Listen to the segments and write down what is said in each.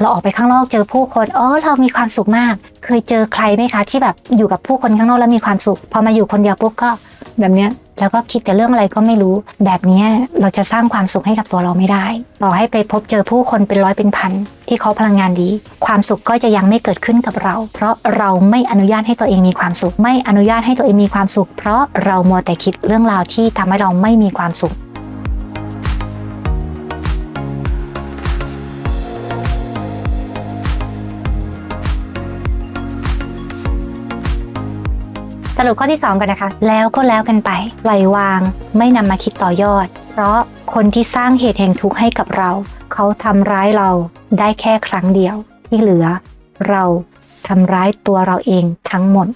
เราออกไปข้างนอกเจอผู้คนอ๋อเรามีความสุขมาก เคยเจอใครไหมคะ ที่แบบอยู่กับผู้คนข้างนอกแล้วมีความสุข พอมาอยู่คนเดียวปุ๊บก็แบบเนี้ยแล้วก็คิดแต่เรื่องอะไรก็ไม่รู้ แบบนี้เราจะสร้างความสุขให้กับตัวเราไม่ได้ต่อให้ไปพบเจอผู้คนเป็นร้อยเป็นพันที่เขาพลังงานดี ความสุขก็จะยังไม่เกิดขึ้นกับเรา เพราะเราไม่อนุญาตให้ตัวเองมีความสุข ไม่อนุญาตให้ตัวเองมีความสุข เพราะเรามัวแต่คิดเรื่องราวที่ทำให้เราไม่มีความสุข สรุปข้อที่ 2 กันนะคะ แล้วก็แล้วกันไปปล่อยวาง ไม่นำมาคิดต่อยอด เพราะคนที่สร้างเหตุแห่งทุกข์ให้กับเรา เขาทำร้ายเราได้แค่ครั้งเดียว ที่เหลือ เราทำร้ายตัวเราเองทั้งหมด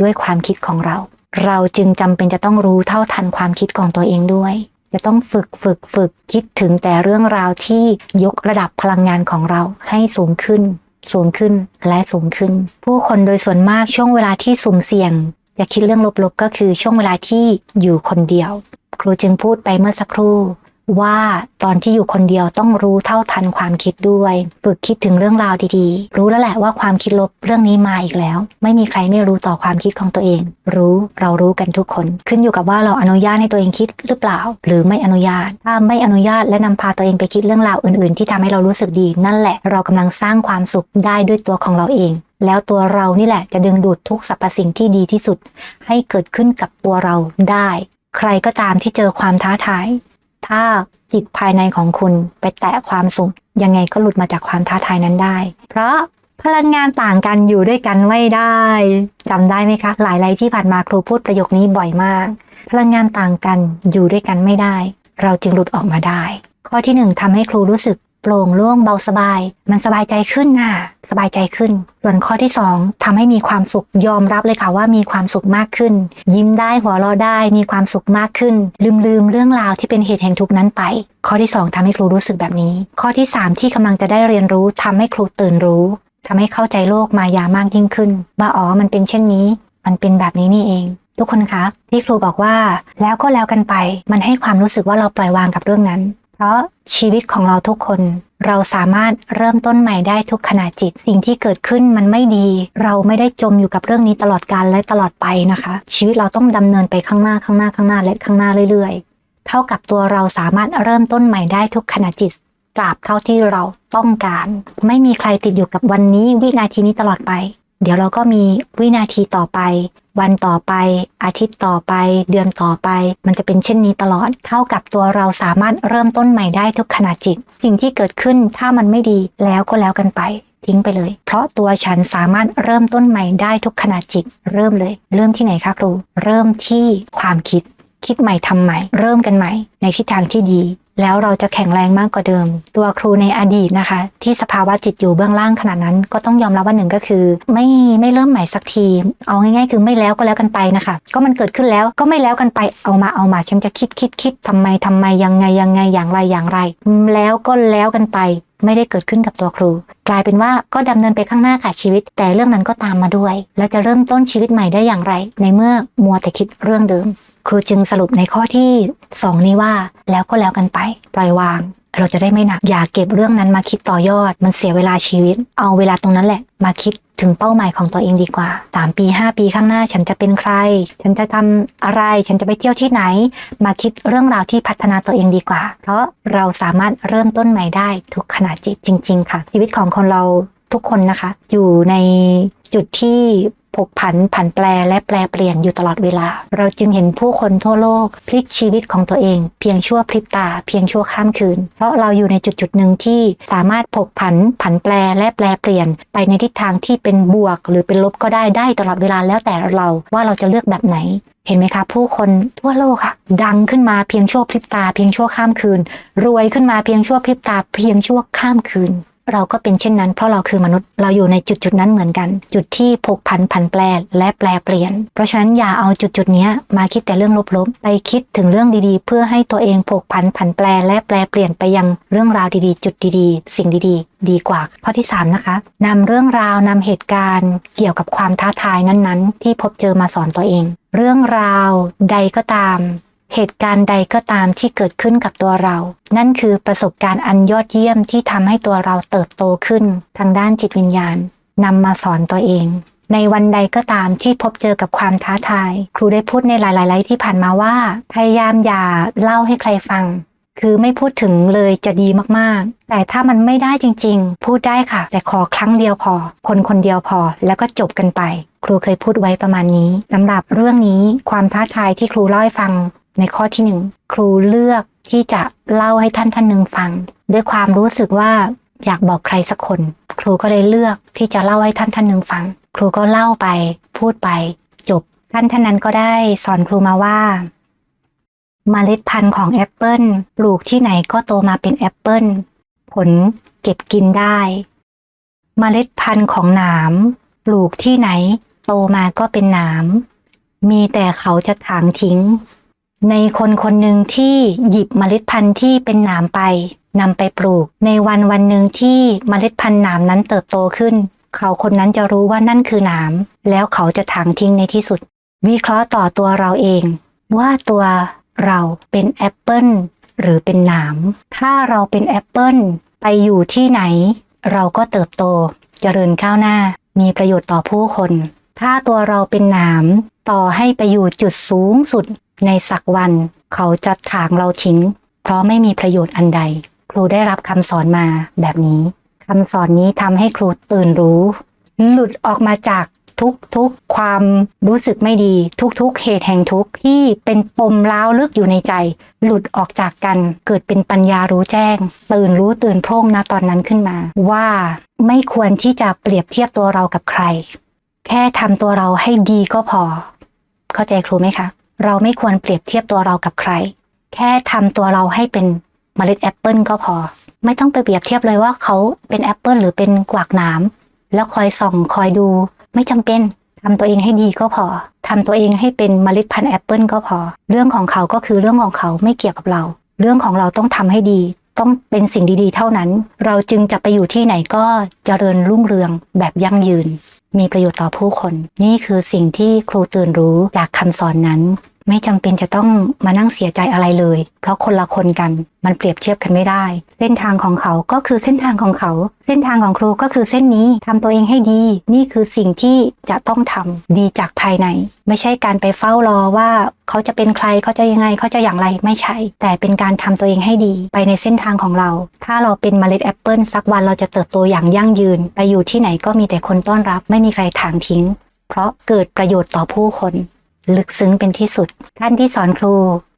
ด้วยความคิดของเรา เราจึงจำเป็นจะต้องรู้เท่าทันความคิดของตัวเองด้วย จะต้องฝึกฝึกฝึกคิดถึงแต่เรื่องราวที่ยกระดับพลังงานของเราให้สูงขึ้น สูงขึ้นและสูงขึ้น ผู้คนโดยส่วนมากช่วงเวลาที่สุ่มเสี่ยง จะคิดเรื่องลบๆก็คือช่วงเวลาที่อยู่คนเดียว ครูจึงพูดไปเมื่อสักครู่ ว่าตอนที่อยู่คนเดียวต้องรู้เท่าทันความคิดด้วย ฝึกคิดถึงเรื่องราวดีๆ รู้แล้วแหละว่าความคิดลบเรื่องนี้มาอีกแล้ว ไม่มีใครไม่รู้ต่อความคิดของตัวเอง รู้เรารู้กันทุกคน ขึ้นอยู่กับว่าเราอนุญาตให้ตัวเองคิดหรือเปล่า หรือไม่อนุญาต ถ้าไม่อนุญาตและนำพาตัวเองไปคิดเรื่องราวอื่นๆ ที่ทำให้เรารู้สึกดี นั่นแหละเรากำลังสร้างความสุขได้ด้วยตัวของเราเอง แล้วตัวเรานี่แหละจะดึงดูดทุกสรรพสิ่งที่ดีที่สุด ให้เกิดขึ้นกับตัวเราได้ ใครก็ตามที่เจอความท้าทาย ถ้าจิตภายในของคุณไปแตะความสุข ยังไงก็หลุดมาจากความท้าทายนั้นได้ เพราะพลังงานต่างกันอยู่ด้วยกันไม่ได้จำได้ไหมคะ หลายๆที่ผ่านมาครูพูดประโยคนี้บ่อยมาก พลังงานต่างกันอยู่ด้วยกันไม่ได้ เราจึงหลุดออกมาได้ ข้อที่หนึ่งทำให้ครูรู้สึก โปร่งโล่งเบาสบาย มันสบายใจขึ้นน่ะสบายใจขึ้น ส่วนข้อที่สองทำให้มีความสุขยอมรับเลยค่ะว่ามีความสุขมากขึ้น ยิ้มได้หัวเราะได้มีความสุขมากขึ้น ลืมลืมเรื่องราวที่เป็นเหตุแห่งทุกข์นั้นไป ข้อที่สองทำให้ครูรู้สึกแบบนี้ ข้อที่สามที่กำลังจะได้เรียนรู้ทำให้ครูตื่นรู้ทำให้เข้าใจโลกมายามากยิ่งขึ้นว่าอ๋อมันเป็นเช่นนี้ มันเป็นแบบนี้นี่เองทุกคนคะที่ครูบอกว่าแล้วก็แล้วกันไป มันให้ความรู้สึกว่าเราปล่อยวางกับเรื่องนั้น เพราะชีวิตของเราทุกคน เราสามารถเริ่มต้นใหม่ได้ทุกขณะจิต สิ่งที่เกิดขึ้นมันไม่ดี เราไม่ได้จมอยู่กับเรื่องนี้ตลอดกาลและตลอดไปนะคะ ชีวิตเราต้องดำเนินไปข้างหน้าข้างหน้าข้างหน้าและข้างหน้าเรื่อย ๆ เท่ากับตัวเราสามารถเริ่มต้นใหม่ได้ทุกขณะจิตตราบเท่าที่เราต้องการ ไม่มีใครติดอยู่กับวันนี้วินาทีนี้ตลอดไป เดี๋ยวเราก็มีวินาทีต่อไป วันต่อไป อาทิตย์ต่อไป เดือนต่อไป มันจะเป็นเช่นนี้ตลอด เท่ากับตัวเราสามารถเริ่มต้นใหม่ได้ทุกขณะจิต สิ่งที่เกิดขึ้นถ้ามันไม่ดีแล้วก็แล้วกันไปทิ้งไปเลย เพราะตัวฉันสามารถเริ่มต้นใหม่ได้ทุกขณะจิต เริ่มเลย เริ่มที่ไหนคะครู เริ่มที่ความคิด คิดใหม่ทำใหม่ เริ่มกันใหม่ ในทิศทางที่ดี แล้วเราจะแข็งแรงมากกว่าเดิม ตัวครูในอดีตนะคะ ที่สภาวะจิตอยู่เบื้องล่างขนาดนั้น ก็ต้องยอมรับว่าหนึ่งก็คือ ไม่ไม่เริ่มใหม่สักที เอาง่ายๆ คือไม่แล้วก็แล้วกันไปนะคะ ก็มันเกิดขึ้นแล้วก็ไม่แล้วกันไปเอามาเอามาฉันจะคิดคิดคิดทำไมทำไมยังไงยังไงอย่างไรอย่างไร แล้วก็แล้วกันไปไม่ได้เกิดขึ้นกับตัวครู กลายเป็นว่าก็ดำเนินไปข้างหน้าค่ะชีวิต แต่เรื่องนั้นก็ตามมาด้วย แล้วจะเริ่มต้นชีวิตใหม่ได้อย่างไร ในเมื่อมัวแต่คิดเรื่องเดิม ครูจึงสรุปในข้อที่ 2 นี้ว่าแล้วก็แล้วกันไป ปล่อยวาง เราจะได้ไม่หนัก อย่าเก็บเรื่องนั้นมาคิดต่อยอด มันเสียเวลาชีวิต เอาเวลาตรงนั้นแหละ มาคิดถึงเป้าหมายของตัวเองดีกว่า 3 ปี 5 ปีข้างหน้าฉันจะเป็นใคร ฉันจะทำอะไร ฉันจะไปเที่ยวที่ไหน มาคิดเรื่องราวที่พัฒนาตัวเองดีกว่า เพราะเราสามารถเริ่มต้นใหม่ได้ทุกขณะจิตจริง ๆ ค่ะ ชีวิตของคนเราทุกคนนะคะ อยู่ในจุดที่ ผกผันผันแปรและแปรเปลี่ยนอยู่ตลอดเวลา เราจึงเห็นผู้คนทั่วโลกพลิกชีวิตของตัวเอง เพียงชั่วพริบตา เพียงชั่วข้ามคืน เพราะเราอยู่ในจุดจุดหนึ่งที่สามารถผกผันผันแปรและแปรเปลี่ยน ไปในทิศทางที่เป็นบวก หรือเป็นลบก็ได้ได้ตลอดเวลาแล้วแต่เราว่าเราจะเลือกแบบไหนเห็นไหมคะ ผู้คนทั่วโลกค่ะ ดังขึ้นมาเพียงชั่วพริบตา เพียงชั่วข้ามคืน รวยขึ้นมาเพียงชั่วพริบตา เพียงชั่วข้ามคืน เราก็เป็นเช่นนั้นเพราะเราคือมนุษย์เราอยู่ในจุดจุดนั้นเหมือนกัน จุดที่ผกผันผันแปรและแปรเปลี่ยน เพราะฉะนั้นอย่าเอาจุดจุดนี้มาคิดแต่เรื่องลบๆไปคิดถึงเรื่องดีๆ เพื่อให้ตัวเองผกผันผันแปรและแปรเปลี่ยนไปยังเรื่องราวดีๆ จุดดีๆ สิ่งดีๆ ดีกว่าข้อที่สามนะคะนำเรื่องราวนำเหตุการณ์ เกี่ยวกับความท้าทายนั้นๆ ที่พบเจอมาสอนตัวเอง เรื่องราวใดก็ตาม เหตุการณ์ใดก็ตามที่เกิดขึ้นกับตัวเรา นั่นคือประสบการณ์อันยอดเยี่ยมที่ทำให้ตัวเราเติบโตขึ้น ทางด้านจิตวิญญาณนำมาสอนตัวเอง ในวันใดก็ตามที่พบเจอกับความท้าทาย ครูได้พูดในหลายๆไลฟ์ที่ผ่านมาว่า พยายามอย่าเล่าให้ใครฟัง คือไม่พูดถึงเลยจะดีมากๆ แต่ถ้ามันไม่ได้จริง ๆ พูดได้ค่ะ แต่ขอครั้งเดียวพอ คนคนเดียวพอ แล้วก็จบกันไป ครูเคยพูดไว้ประมาณนี้สำหรับเรื่องนี้ความท้าทายที่ครูเล่าให้ฟัง ในข้อที่หนึ่งครูเลือกที่จะเล่าให้ท่านท่านหนึ่งฟัง ด้วยความรู้สึกว่าอยากบอกใครสักคน ครูก็เลยเลือกที่จะเล่าให้ท่านท่านหนึ่งฟัง ครูก็เล่าไป พูดไป จบท่านท่านนั้นก็ได้สอนครูมาว่าเมล็ดพันธุ์ของแอปเปิลปลูกที่ไหนก็โตมาเป็นแอปเปิลผลเก็บกินได้เมล็ดพันธุ์ของหนามปลูกที่ไหน โตมาก็เป็นหนาม มีแต่เขาจะถางทิ้ง ในคนคนหนึ่งที่หยิบเมล็ดพันธุ์ที่เป็นหนามไปนำไปปลูก ในวันวันหนึ่งที่เมล็ดพันธุ์หนามนั้นเติบโตขึ้น เขาคนนั้นจะรู้ว่านั่นคือหนาม แล้วเขาจะถางทิ้งในที่สุด วิเคราะห์ต่อตัวเราเอง ว่าตัวเราเป็นแอปเปิลหรือเป็นหนาม ถ้าเราเป็นแอปเปิลไปอยู่ที่ไหน เราก็เติบโต เจริญก้าวหน้า มีประโยชน์ต่อผู้คน ถ้าตัวเราเป็นหนาม ต่อให้ไปอยู่จุดสูงสุด ในสักวันเขาจะถางเราทิ้ง เพราะไม่มีประโยชน์อันใด ครูได้รับคำสอนมาแบบนี้คำสอนนี้ทำให้ครูตื่นรู้ หลุดออกมาจากทุกๆความรู้สึกไม่ดี ทุกๆเหตุแห่งทุกข์ที่เป็นปมล้าวลึกอยู่ในใจ หลุดออกจากกันเกิดเป็นปัญญารู้แจ้ง ตื่นรู้ตื่นโพร่งนะตอนนั้นขึ้นมา ว่าไม่ควรที่จะเปรียบเทียบตัวเรากับใคร แค่ทำตัวเราให้ดีก็พอ เข้าใจครูไหมคะ เราไม่ควรเปรียบเทียบตัวเรากับใคร แค่ทำตัวเราให้เป็นเมล็ดแอปเปิลก็พอ ไม่ต้องไปเปรียบเทียบเลยว่าเขาเป็นแอปเปิลหรือเป็นกวากหนามแล้วคอยส่องคอยดู ไม่จำเป็นทำตัวเองให้ดีก็พอทำตัวเองให้เป็นเมล็ดพันธุ์แอปเปิลก็พอ เรื่องของเขาก็คือเรื่องของเขาไม่เกี่ยวกับเรา เรื่องของเราต้องทำให้ดี ต้องเป็นสิ่งดีๆ เท่านั้น เราจึงจะไปอยู่ที่ไหนก็เจริญรุ่งเรืองแบบยั่งยืน มีประโยชน์ต่อผู้คน นี่คือสิ่งที่ครูตื่นรู้จากคำสอนนั้น ไม่จำเป็นจะต้องมานั่งเสียใจอะไรเลย เพราะคนละคนกันมันเปรียบเทียบกันไม่ได้ เส้นทางของเขาก็คือเส้นทางของเขา เส้นทางของครูก็คือเส้นนี้ทำตัวเองให้ดี นี่คือสิ่งที่จะต้องทำดีจากภายใน ไม่ใช่การไปเฝ้ารอว่าเขาจะเป็นใครเขาจะยังไงเขาจะอย่างไรไม่ใช่ แต่เป็นการทำตัวเองให้ดีไปในเส้นทางของเรา ถ้าเราเป็นเมล็ดแอปเปิลสักวันเราจะเติบโตอย่างยั่งยืน ไปอยู่ที่ไหนก็มีแต่คนต้อนรับ ไม่มีใครถางทิ้ง เพราะเกิดประโยชน์ต่อผู้คน ลึกซึ้งเป็นที่สุด ท่านที่สอนครู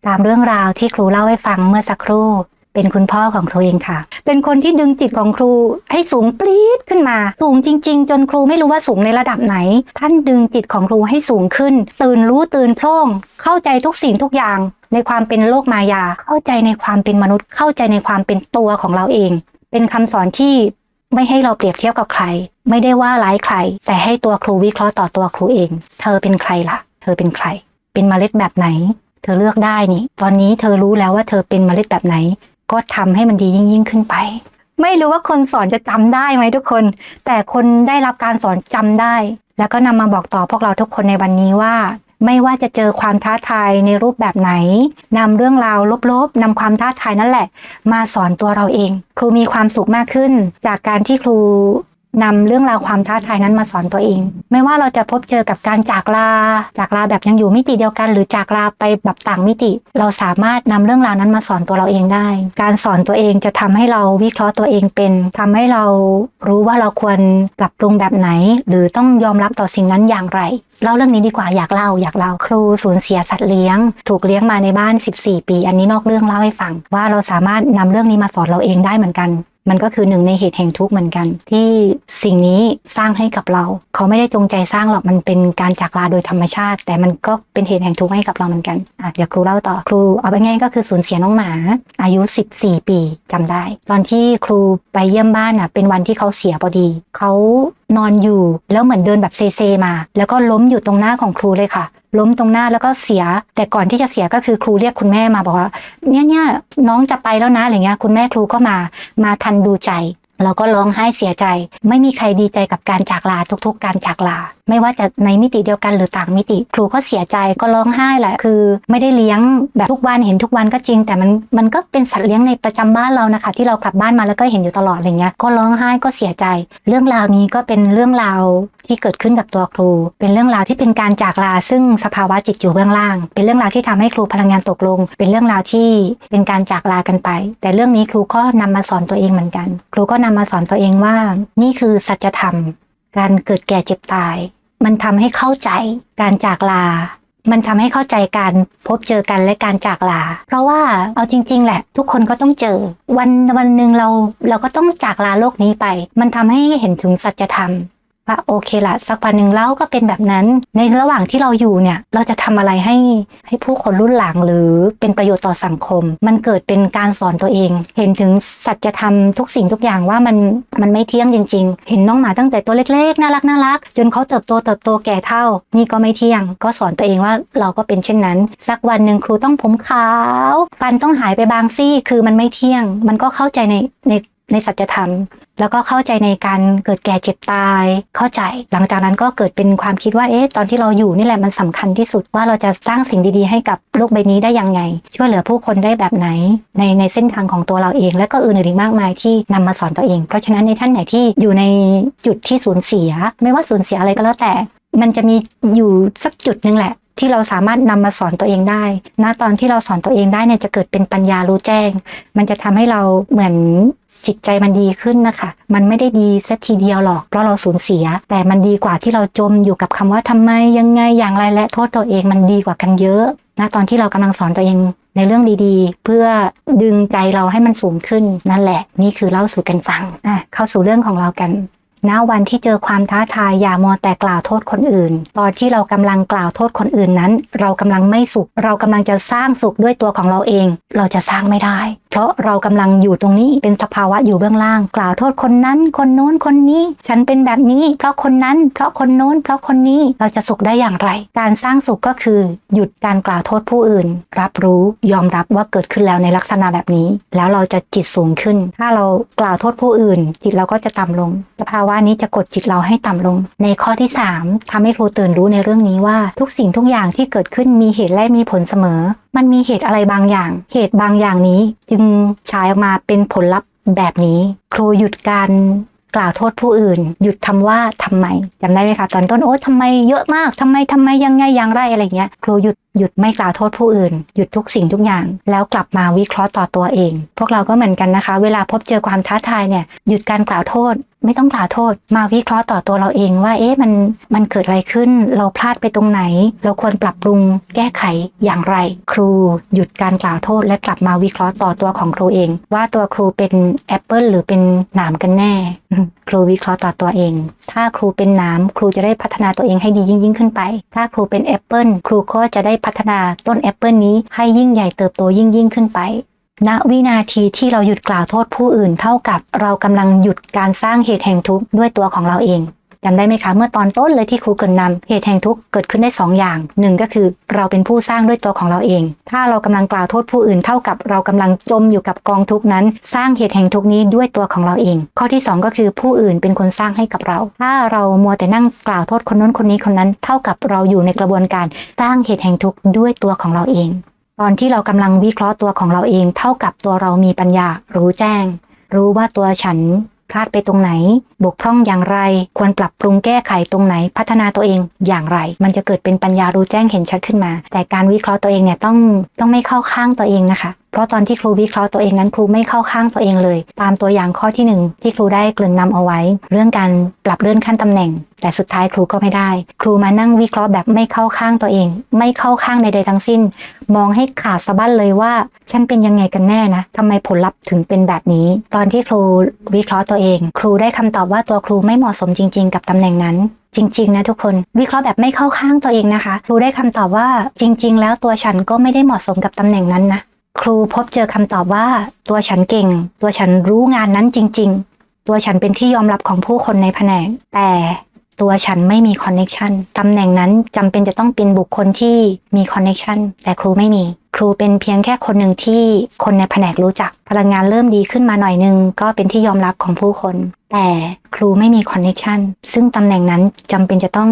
ตามเรื่องราวที่ครูเล่าให้ฟังเมื่อสักครู่ เป็นคุณพ่อของครูเองค่ะ เป็นคนที่ดึงจิตของครูให้สูงปรี๊ดขึ้นมา สูงจริง ๆ จนครูไม่รู้ว่าสูงในระดับไหน ท่านดึงจิตของครูให้สูงขึ้น ตื่นรู้ตื่นโพร่ง เข้าใจทุกสิ่งทุกอย่างในความเป็นโลกมายา เข้าใจในความเป็นมนุษย์ เข้าใจในความเป็นตัวของเราเอง เป็นคำสอนที่ไม่ให้เราเปรียบเทียบกับใคร ไม่ได้ว่าร้ายใคร แต่ให้ตัวครูวิเคราะห์ต่อตัวครูเอง เธอเป็นใครล่ะ ธอเป็นใคร เป็นเมล็ดแบบไหน เธอเลือกได้นี่ ตอนนี้เธอรู้แล้วว่าเธอเป็นเมล็ดแบบไหน ก็ทำให้มันดียิ่งยิ่งขึ้นไป ไม่รู้ว่าคนสอนจะจำได้ไหมทุกคน แต่คนได้รับการสอนจำได้ แล้วก็นำมาบอกต่อพวกเราทุกคนในวันนี้ว่าไม่ว่าจะเจอความท้าทายในรูปแบบไหนนำเรื่องราวลบๆนำความท้าทายนั่นแหละ มาสอนตัวเราเอง ครูมีความสุขมากขึ้น จากการที่ครู นำเรื่องราวความท้าทายนั้นมาสอนตัวเอง ไม่ว่าเราจะพบเจอกับการจากลา จากลาแบบยังอยู่มิติเดียวกัน หรือจากลาไปแบบต่างมิติ เราสามารถนำเรื่องราวนั้นมาสอนตัวเราเองได้ การสอนตัวเองจะทำให้เราวิเคราะห์ตัวเองเป็นทำให้เรารู้ว่าเราควรปรับปรุงแบบไหน หรือต้องยอมรับต่อสิ่งนั้นอย่างไรเล่าเรื่องนี้ดีกว่าอยากเล่าอยากเล่าครูสูญเสียสัตว์เลี้ยง ถูกเลี้ยงมาในบ้าน 14 ปี อันนี้นอกเรื่องเล่าให้ฟัง ว่าเราสามารถนำเรื่องนี้มาสอนเราเองได้เหมือนกัน มันก็คือหนึ่งในเหตุแห่งทุกข์เหมือนกัน ที่สิ่งนี้สร้างให้กับเรา เขาไม่ได้จงใจสร้างหรอกมันเป็นการจากลาโดยธรรมชาติ แต่มันก็เป็นเหตุแห่งทุกข์ให้กับเราเหมือนกันอะเดี๋ยวครูเล่าต่อครูเอาไปง่ายก็คือสูญเสียน้องหมา อายุ 14 ปีจำได้ ตอนที่ครูไปเยี่ยมบ้านอะเป็นวันที่เขาเสียพอดีเขานอนอยู่แล้วเหมือนเดินแบบเซเซมา แล้วก็ล้มอยู่ตรงหน้าของครูเลยค่ะล้มตรงหน้าแล้วก็เสีย แต่ก่อนที่จะเสียก็คือครูเรียกคุณแม่มาบอกว่าเนี่ยเนี่ยน้องจะไปแล้วนะอะไรเงี้ยคุณแม่ครูก็มามาทันดูใจ เราก็ร้องไห้เสียใจ ไม่มีใครดีใจกับการจากลาทุกๆ การจากลา ไม่ว่าจะในมิติเดียวกันหรือต่างมิติ ครูก็เสียใจก็ร้องไห้แหละคือ ไม่ได้เลี้ยงแบบทุกวันเห็นทุกวันก็จริง แต่มันมันก็เป็นสัตว์เลี้ยงในประจำบ้านเรานะคะ ที่เรากลับบ้านมาแล้วก็เห็นอยู่ตลอดอะไรเงี้ยก็ร้องไห้ก็เสียใจ เรื่องราวนี้ก็เป็นเรื่องราวที่เกิดขึ้นกับตัวครู เป็นเรื่องราวที่เป็นการจากลาซึ่งสภาวะจิตอยู่เบื้องล่าง เป็นเรื่องราวที่ทำให้ครูพลังงานตกลง เป็นเรื่องราวที่เป็นการจากลากันไป แต่เรื่องนี้ครูก็นำมาสอนตัวเองเหมือนกัน ครูก็นำมาสอนตัวเองว่า นี่คือสัจธรรม การเกิดแก่เจ็บตาย มันทำให้เข้าใจการจากลา มันทำให้เข้าใจการพบเจอกันและการจากลา เพราะว่าเอาจริง ๆ แหละ ทุกคนก็ต้องเจอ วันวันหนึ่งเราเราก็ต้องจากลาโลกนี้ไป มันทำให้เห็นถึงสัจธรรม ว่าโอเคละสักวันหนึ่งเราก็เป็นแบบนั้น ในระหว่างที่เราอยู่เนี่ยเราจะทำอะไรให้ให้ผู้คนรุ่นหลังหรือเป็นประโยชน์ต่อสังคม มันเกิดเป็นการสอนตัวเอง เห็นถึงสัจธรรมทุกสิ่งทุกอย่างว่ามันมันไม่เที่ยงจริง ๆ เห็นน้องหมาตั้งแต่ตัวเล็กๆน่ารักน่ารักจนเขาเติบโตเติบโตแก่เท่า นี่ก็ไม่เที่ยง ก็สอนตัวเองว่าเราก็เป็นเช่นนั้น สักวันหนึ่งครูต้องผมขาวฟันต้องหายไปบางซี่คือมันไม่เที่ยง มันก็เข้าใจในใน ในสัจธรรม แล้วก็เข้าใจในการเกิดแก่เจ็บตาย เข้าใจ หลังจากนั้นก็เกิดเป็นความคิดว่าเอ๊ะตอนที่เราอยู่นี่แหละมันสำคัญที่สุดว่าเราจะสร้างสิ่งดีๆ ให้กับโลกใบนี้ได้ยังไง ช่วยเหลือผู้คนได้แบบไหน ในในเส้นทางของตัวเราเอง และก็อื่นๆอีกมากมายที่นำมาสอนตัวเอง เพราะฉะนั้นในท่านไหนที่อยู่ในจุดที่สูญเสีย ไม่ว่าสูญเสียอะไรก็แล้วแต่ มันจะมีอยู่สักจุดหนึ่งแหละที่เราสามารถนำมาสอนตัวเองได้ ณ ตอนที่เราสอนตัวเองได้เนี่ยจะเกิดเป็นปัญญารู้แจ้ง มันจะทำให้เราเหมือน จิตใจมันดีขึ้นนะคะ มันไม่ได้ดีสักทีเดียวหรอก เพราะเราสูญเสีย แต่มันดีกว่าที่เราจมอยู่กับคำว่าทำไมยังไงอย่างไรและโทษตัวเองมันดีกว่ากันเยอะณตอนที่เรากำลังสอนตัวเองในเรื่องดีๆ เพื่อดึงใจเราให้มันสูงขึ้นนั่นแหละ นี่คือเล่าสู่กันฟังอะเข้าสู่เรื่องของเรากัน ณวันที่เจอความท้าทายอย่ามัวแต่กล่าวโทษคนอื่น ตอนที่เรากำลังกล่าวโทษคนอื่นนั้น เรากำลังไม่สุข เรากำลังจะสร้างสุขด้วยตัวของเราเอง เราจะสร้างไม่ได้ เพราะเรากำลังอยู่ตรงนี้เป็นสภาวะอยู่เบื้องล่าง กล่าวโทษคนนั้น คนโน้นคนนี้ ฉันเป็นแบบนี้ เพราะคนนั้น เพราะคนโน้น เพราะคนนี้เราจะสุขได้อย่างไร การสร้างสุขก็คือหยุดการกล่าวโทษผู้อื่น รับรู้ยอมรับว่าเกิดขึ้นแล้วในลักษณะแบบนี้ แล้วเราจะจิตสูงขึ้น ถ้าเรากล่าวโทษผู้อื่น จิตเราก็จะต่ำลงสภาวะนี้จะกดจิตเราให้ต่ำลง ในข้อที่ 3ทำให้ครูตื่นรู้ในเรื่องนี้ว่า ทุกสิ่งทุกอย่างที่เกิดขึ้นมีเหตุและมีผลเสมอ มันมีเหตุอะไรบางอย่าง เหตุบางอย่างนี้ จึงฉายออกมาเป็นผลลัพธ์แบบนี้ ครูหยุดการกล่าวโทษผู้อื่น หยุดคำว่าทำไมจำได้ไหมคะตอนต้นโอ๊ยทำไมเยอะมากทำไมทำไมยังไงอย่างไรอะไรเงี้ยครูหยุดหยุดไม่กล่าวโทษผู้อื่น หยุดทุกสิ่งทุกอย่าง แล้วกลับมาวิเคราะห์ต่อตัวเอง พวกเราก็เหมือนกันนะคะ เวลาพบเจอความท้าทายเนี่ยหยุดการกล่าวโทษ ไม่ต้องกล่าวโทษ มาวิเคราะห์ต่อตัวเราเองว่าเอ๊ะมันมันเกิดอะไรขึ้น เราพลาดไปตรงไหน เราควรปรับปรุงแก้ไขอย่างไร ครูหยุดการกล่าวโทษ และกลับมาวิเคราะห์ต่อตัวของครูเอง ว่าตัวครูเป็นแอปเปิลหรือเป็นหนามกันแน่ ครูวิเคราะห์ต่อตัวเอง ถ้าครูเป็นหนามครูจะได้พัฒนาตัวเองให้ดียิ่งยิ่งขึ้นไป ถ้าครูเป็นแอปเปิลครูก็จะได้พัฒนาต้นแอปเปิลนี้ให้ยิ่งใหญ่เติบโตยิ่งยิ่งขึ้นไป ณวินาทีที่เราหยุดกล่าวโทษผู้อื่น เท่ากับเรากำลังหยุดการสร้างเหตุแห่งทุกข์ด้วยตัวของเราเองจำได้ไหมคะ เมื่อตอนต้นเลยที่ครูเกินนำเหตุแห่งทุกข์เกิดขึ้นได้สองอย่างหนึ่งก็คือเราเป็นผู้สร้างด้วยตัวของเราเอง ถ้าเรากำลังกล่าวโทษผู้อื่น เท่ากับเรากำลังจมอยู่กับกองทุกข์นั้น สร้างเหตุแห่งทุกข์นี้ด้วยตัวของเราเอง ข้อที่สองก็คือผู้อื่นเป็นคนสร้างให้กับเรา ถ้าเรามัวแต่นั่งกล่าวโทษคนนู้นคนนี้คนนั้น เท่ากับเราอยู่ในกระบวนการสร้างเหตุแห่งทุกข์ด้วยตัวของเราเอง ตอนที่เรากำลังวิเคราะห์ตัวของเราเอง เท่ากับตัวเรามีปัญญารู้แจ้ง รู้ว่าตัวฉันพลาดไปตรงไหน บกพร่องอย่างไร ควรปรับปรุงแก้ไขตรงไหน พัฒนาตัวเองอย่างไร มันจะเกิดเป็นปัญญารู้แจ้งเห็นชัดขึ้นมา แต่การวิเคราะห์ตัวเองเนี่ยต้องต้องไม่เข้าข้างตัวเองนะคะ ราะตอนที่ครูวิเคราะห์ตัวเองนั้นครูไม่เข้าข้างตัวเองเลย ตามตัวอย่างข้อที่หนึ่งที่ครูได้เกริ่นนำเอาไว้ เรื่องการปรับเลื่อนขั้นตำแหน่ง แต่สุดท้ายครูก็ไม่ได้ ครูมานั่งวิเคราะห์แบบไม่เข้าข้างตัวเอง ไม่เข้าข้างใดๆทั้งสิ้น มองให้ขาดสะบั้นเลยว่า ฉันเป็นยังไงกันแน่นะทำไมผลลัพธ์ถึงเป็นแบบนี้ ตอนที่ครูวิเคราะห์ตัวเอง ครูได้คำตอบว่าตัวครูไม่เหมาะสมจริง ๆ กับตำแหน่งนั้นจริง ๆ นะทุกคนวิเคราะห์แบบไม่เข้าข้างตัวเองนะคะ ครูได้คำตอบว่าจริง ๆ แล้วตัวฉันก็ไม่ได้เหมาะสมกับตำแหน่งนั้นนะ ครูพบเจอคำตอบว่าตัวฉันเก่ง ตัวฉันรู้งานนั้นจริง ๆ ตัวฉันเป็นที่ยอมรับของผู้คนในแผนก แต่ตัวฉันไม่มีคอนเน็ชันตำแหน่งนั้นจำเป็นจะต้องเป็นบุคคลที่มีคอนเน็ชันแต่ครูไม่มี ครูเป็นเพียงแค่คนหนึ่งที่คนในแผนกรู้จัก พลังงานเริ่มดีขึ้นมาหน่อยนึง ก็เป็นที่ยอมรับของผู้คน แต่ครูไม่มีคอนเน็ชันซึ่งตำแหน่งนั้นจำเป็นจะต้อง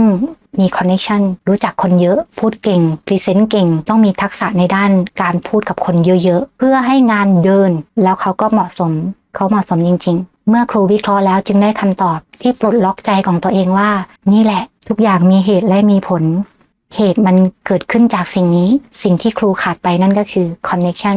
มีคอนเน็ชันรู้จักคนเยอะ พูดเก่งพรีเซนต์เก่ง ต้องมีทักษะในด้านการพูดกับคนเยอะๆ เพื่อให้งานเดิน แล้วเขาก็เหมาะสม เขาเหมาะสมจริง ๆ เมื่อครูวิเคราะห์แล้วจึงได้คำตอบที่ปลดล็อกใจของตัวเองว่า นี่แหละ ทุกอย่างมีเหตุและมีผล เหตุมันเกิดขึ้นจากสิ่งนี้ สิ่งที่ครูขาดไปนั่นก็คือ connection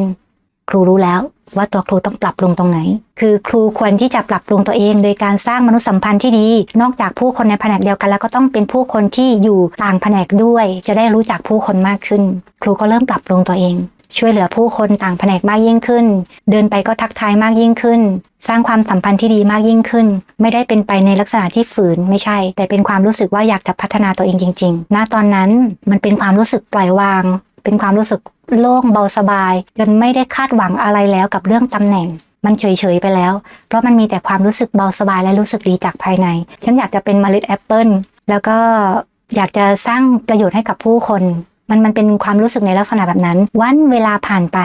ครูรู้แล้วว่าตัวครูต้องปรับปรุงตรงไหน คือครูควรที่จะปรับปรุงตัวเอง โดยการสร้างมนุษยสัมพันธ์ที่ดี นอกจากผู้คนในแผนกเดียวกันแล้วก็ต้องเป็นผู้คนที่อยู่ต่างแผนกด้วย จะได้รู้จักผู้คนมากขึ้น ครูก็เริ่มปรับปรุงตัวเอง ช่วยเหลือผู้คนต่างแผนกมากยิ่งขึ้น เดินไปก็ทักทายมากยิ่งขึ้น สร้างความสัมพันธ์ที่ดีมากยิ่งขึ้น ไม่ได้เป็นไปในลักษณะที่ฝืนไม่ใช่ แต่เป็นความรู้สึกว่าอยากจะพัฒนาตัวเองจริง ๆ ณ ตอนนั้นมันเป็นความรู้สึกปล่อยวาง เป็นความรู้สึกโล่งเบาสบายจนไม่ได้คาดหวังอะไรแล้วกับเรื่องตำแหน่ง มันเฉยๆไปแล้ว เพราะมันมีแต่ความรู้สึกเบาสบายและรู้สึกดีจากภายใน ฉันอยากจะเป็นเมล็ดแอปเปิลแล้วก็อยากจะสร้างประโยชน์ให้กับผู้คน มันมันเป็นความรู้สึกในลักษณะแบบนั้น วันเวลาผ่านไป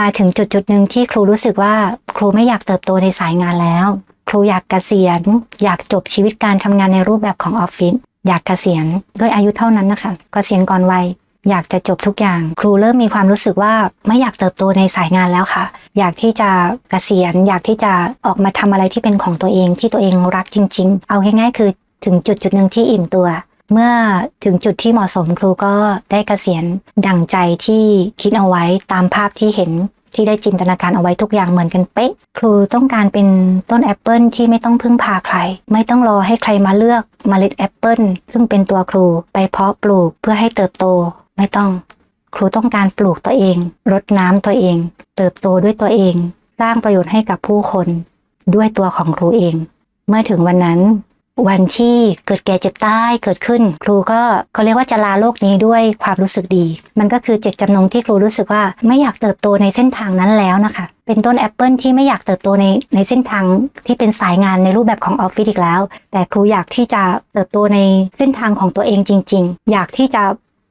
มาถึงจุดจุดหนึ่งที่ครูรู้สึกว่าครูไม่อยากเติบโตในสายงานแล้ว ครูอยากเกษียณ อยากจบชีวิตการทำงานในรูปแบบของออฟฟิศอยากเกษียณด้วยอายุเท่านั้นนะคะ เกษียณก่อนวัย อยากจะจบทุกอย่าง ครูเริ่มมีความรู้สึกว่าไม่อยากเติบโตในสายงานแล้วค่ะ อยากที่จะเกษียณ อยากที่จะออกมาทำอะไรที่เป็นของตัวเองที่ตัวเองรักจริง ๆ เอาง่ายๆคือถึงจุดจุดหนึ่งที่อิ่มตัว เมื่อถึงจุดที่เหมาะสมครูก็ได้เกษียณดั่งใจที่คิดเอาไว้ตามภาพที่เห็นที่ได้จินตนาการเอาไว้ทุกอย่างเหมือนกันเป๊ะ ครูต้องการเป็นต้นแอปเปิลที่ไม่ต้องพึ่งพาใคร ไม่ต้องรอให้ใครมาเลือกเมล็ดแอปเปิลซึ่งเป็นตัวครูไปเพาะปลูกเพื่อให้เติบโต ไม่ต้อง ครูต้องการปลูกตัวเอง รดน้ำตัวเอง เติบโตด้วยตัวเอง สร้างประโยชน์ให้กับผู้คนด้วยตัวของครูเอง เมื่อถึงวันนั้น วันที่เกิดแก่เจ็บตายเกิดขึ้น ครูก็เขาเรียกว่าจะลาโลกนี้ด้วยความรู้สึกดี มันก็คือเจตจำนงที่ครูรู้สึกว่าไม่อยากเติบโตในเส้นทางนั้นแล้วนะคะ เป็นต้นแอปเปิลที่ไม่อยากเติบโตในในเส้นทางที่เป็นสายงานในรูปแบบของออฟฟิศอีกแล้ว แต่ครูอยากที่จะเติบโตในเส้นทางของตัวเองจริง ๆ อยากที่จะ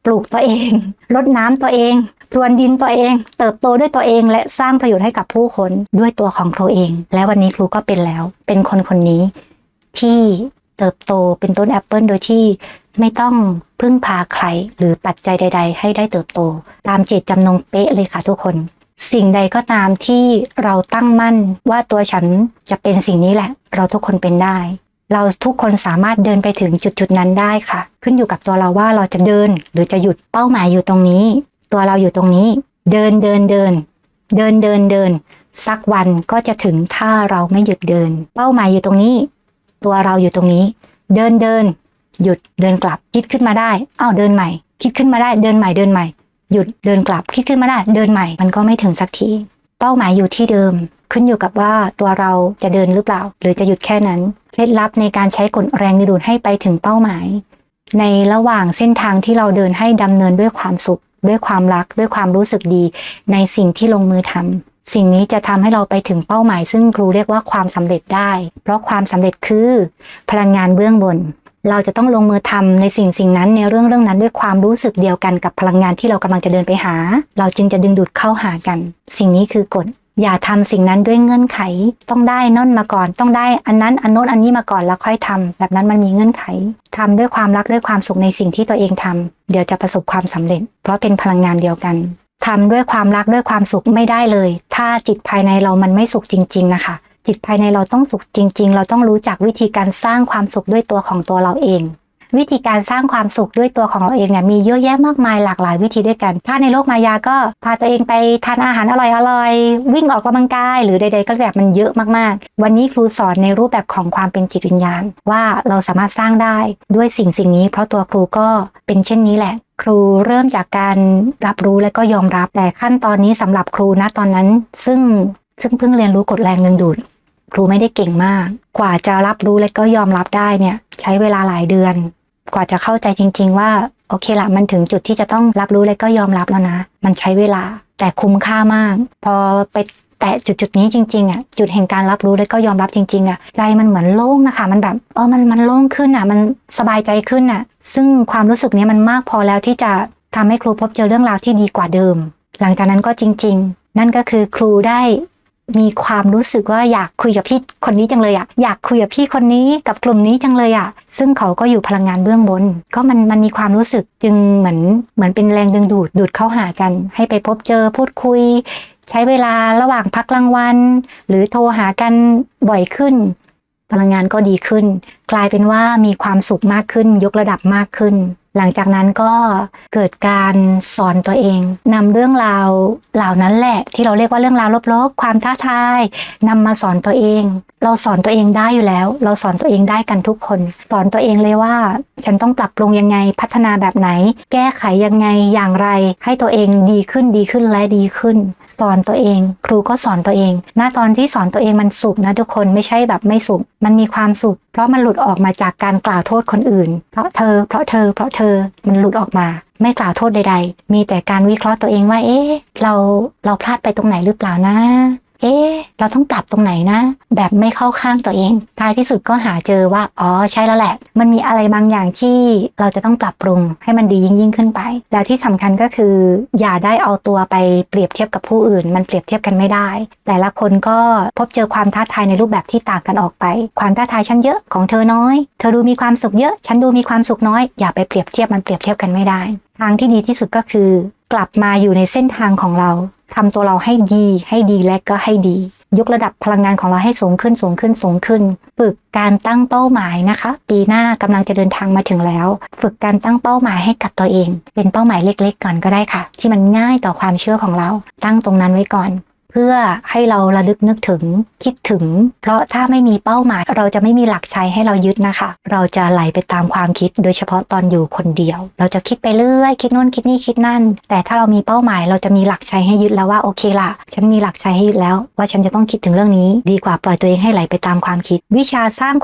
ปลูกตัวเองรดน้ำตัวเองพรวนดินตัวเอง เติบโตด้วยตัวเอง และสร้างประโยชน์ให้กับผู้คนด้วยตัวของครูเอง และวันนี้ครูก็เป็นแล้ว เป็นคนคนนี้ ที่เติบโตเป็นต้นแอปเปิลโดยที่ไม่ต้องพึ่งพาใครหรือปัจจัยใด ๆ ให้ได้เติบโต ตามเจตจำนงเป๊ะเลยค่ะทุกคน สิ่งใดก็ตามที่เราตั้งมั่นว่าตัวฉันจะเป็นสิ่งนี้แหละ เราทุกคนเป็นได้ เราทุกคนสามารถเดินไปถึงจุดๆนั้นได้ค่ะ ขึ้นอยู่กับตัวเราว่าเราจะเดินหรือจะหยุดเป้าหมายอยู่ตรงนี้ ตัวเราอยู่ตรงนี้ เดินเดินเดิน เดินเดินเดิน สักวันก็จะถึงถ้าเราไม่หยุดเดิน เป้าหมายอยู่ตรงนี้ ตัวเราอยู่ตรงนี้ เดินเดิน หยุดเดินกลับคิดขึ้นมาได้อ้าวเดินใหม่ คิดขึ้นมาได้เดินใหม่เดินใหม่ หยุดเดินกลับคิดขึ้นมาได้เดินใหม่มันก็ไม่ถึงสักที เป้าหมายอยู่ที่เดิม ขึ้นอยู่กับว่าตัวเราจะเดินหรือเปล่า หรือจะหยุดแค่นั้น เคล็ดลับในการใช้กลแรงดึงดูดให้ไปถึงเป้าหมาย ในระหว่างเส้นทางที่เราเดินให้ดำเนินด้วยความสุข ด้วยความรัก ด้วยความรู้สึกดี ในสิ่งที่ลงมือทำสิ่งนี้จะทำให้เราไปถึงเป้าหมาย ซึ่งครูเรียกว่าความสำเร็จได้ เพราะความสำเร็จคือ พลังงานเบื้องบน เราจะต้องลงมือทำในสิ่งสิ่งนั้นในเรื่องเรื่องนั้นด้วยความรู้สึกเดียวกันกับพลังงานที่เรากำลังจะเดินไปหา เราจึงจะดึงดูดเข้าหากัน สิ่งนี้คือกฎอย่าทำสิ่งนั้นด้วยเงื่อนไข ต้องได้นั่นมาก่อน ต้องได้อันนั้นอันโน้นอันนี้มาก่อนแล้วค่อยทำแบบนั้นมันมีเงื่อนไขทำด้วยความรักด้วยความสุขในสิ่งที่ตัวเองทำเดี๋ยวจะประสบความสำเร็จ เพราะเป็นพลังงานเดียวกันทำด้วยความรักด้วยความสุขไม่ได้เลย ถ้าจิตภายในเรามันไม่สุขจริง ๆ นะคะ จิตภายในเราต้องสุขจริง ๆ เราต้องรู้จักวิธีการสร้างความสุขด้วยตัวของตัวเราเอง วิธีการสร้างความสุขด้วยตัวของเราเองเนี่ยมีเยอะแยะมากมายหลากหลายวิธีด้วยกัน ถ้าในโลกมายาก็พาตัวเองไปทานอาหารอร่อยๆวิ่งออกกำลังกาย หรือใด ๆ ก็แบบมันเยอะมากๆ วันนี้ครูสอนในรูปแบบของความเป็นจิตวิญญาณ ว่าเราสามารถสร้างได้ด้วยสิ่งสิ่งนี้ เพราะตัวครูก็เป็นเช่นนี้แหละครูเริ่มจากการรับรู้และก็ยอมรับแต่ขั้นตอนนี้สำหรับครูนะตอนนั้น ซึ่งซึ่งเพิ่งเรียนรู้กฎแรงดึงดูด ครูไม่ได้เก่งมาก กว่าจะรับรู้และก็ยอมรับได้เนี่ย ใช้เวลาหลายเดือน กว่าจะเข้าใจจริง ๆ ว่าโอเคละมันถึงจุดที่จะต้องรับรู้และก็ยอมรับแล้วนะ มันใช้เวลาแต่คุ้มค่ามาก พอไปแต่จุดจุดๆนี้จริงๆอะจุดแห่งการรับรู้และก็ยอมรับจริงๆอะใจมันเหมือนโล่งนะคะ มันแบบเออมันมันโล่งขึ้นอะ มันสบายใจขึ้นอะ ซึ่งความรู้สึกนี้มันมากพอแล้วที่จะทำให้ครูพบเจอเรื่องราวที่ดีกว่าเดิม หลังจากนั้นก็จริง ๆ นั่นก็คือครูได้ มีความรู้สึกว่าอยากคุยกับพี่คนนี้จังเลยอะอยากคุยกับพี่คนนี้กับกลุ่มนี้จังเลยอะซึ่งเขาก็อยู่พลังงานเบื้องบน ก็มันมันมีความรู้สึกจึงเหมือนเหมือนเป็นแรงดึงดูดดูดเข้าหากัน ให้ไปพบเจอพูดคุย ใช้เวลาระหว่างพักกลางวัน หรือโทรหากันบ่อยขึ้น พลังงานก็ดีขึ้น กลายเป็นว่ามีความสุขมากขึ้น ยกระดับมากขึ้น หลังจากนั้นก็เกิดการสอนตัวเองนำเรื่องราวเหล่านั้นแหละ ที่เราเรียกว่าเรื่องราวลบๆ ความท้าทายนำมาสอนตัวเอง เราสอนตัวเองได้อยู่แล้ว เราสอนตัวเองได้กันทุกคน สอนตัวเองเลยว่า ฉันต้องปรับปรุงยังไงพัฒนาแบบไหน แก้ไขยังไงอย่างไร ให้ตัวเองดีขึ้นดีขึ้นและดีขึ้น สอนตัวเอง ครูก็สอนตัวเองณตอนที่สอนตัวเองมันสุขนะทุกคนไม่ใช่แบบไม่สุขมันมีความสุข เพราะมันหลุดออกมาจากการกล่าวโทษคนอื่น เพราะเธอ เพราะเธอ เพราะเธอ มันหลุดออกมา ไม่กล่าวโทษใด ๆ มีแต่การวิเคราะห์ตัวเองว่า เอ๊ะ เรา เราพลาดไปตรงไหนหรือเปล่านะ เอ๊ะเราต้องปรับตรงไหนนะ แบบไม่เข้าข้างตัวเอง ท้ายที่สุดก็หาเจอว่า อ๋อใช่แล้วแหละ มันมีอะไรบางอย่างที่เราจะต้องปรับปรุงให้มันดียิ่งยิ่งขึ้นไป แล้วที่สำคัญก็คือ อย่าได้เอาตัวไปเปรียบเทียบกับผู้อื่น มันเปรียบเทียบกันไม่ได้ แต่ละคนก็พบเจอความท้าทายในรูปแบบที่ต่างกันออกไป ความท้าทายฉันเยอะของเธอน้อย เธอดูมีความสุขเยอะ ฉันดูมีความสุขน้อย อย่าไปเปรียบเทียบมันเปรียบเทียบกันไม่ได้ ทางที่ดีที่สุดก็คือกลับมาอยู่ในเส้นทางของเรา ทำตัวเราให้ดี ให้ดีและก็ให้ดี ยกระดับพลังงานของเราให้สูงขึ้นสูงขึ้นสูงขึ้น ฝึกการตั้งเป้าหมายนะคะ ปีหน้ากำลังจะเดินทางมาถึงแล้ว ฝึกการตั้งเป้าหมายให้กับตัวเอง เป็นเป้าหมายเล็ก ๆ ก่อนก็ได้ค่ะ ที่มันง่ายต่อความเชื่อของเรา ตั้งตรงนั้นไว้ก่อน พื่อให้เราระลึกนึกถึงคิดถึง เพราะถ้าไม่มีเป้าหมาย เราจะไม่มีหลักชัยให้เรายึดนะคะ เราจะไหลไปตามความคิด โดยเฉพาะตอนอยู่คนเดียว เราจะคิดไปเรื่อยคิดนู่นคิดนี่คิดนั่น แต่ถ้าเรามีเป้าหมาย เราจะมีหลักชัยให้ยึดแล้วว่าโอเคละฉันมีหลักชัยให้ยึดแล้ว ว่าฉันจะต้องคิดถึงเรื่องนี้ ดีกว่าปล่อยตัวเองให้ไหลไปตามความคิด วิชาสร้าง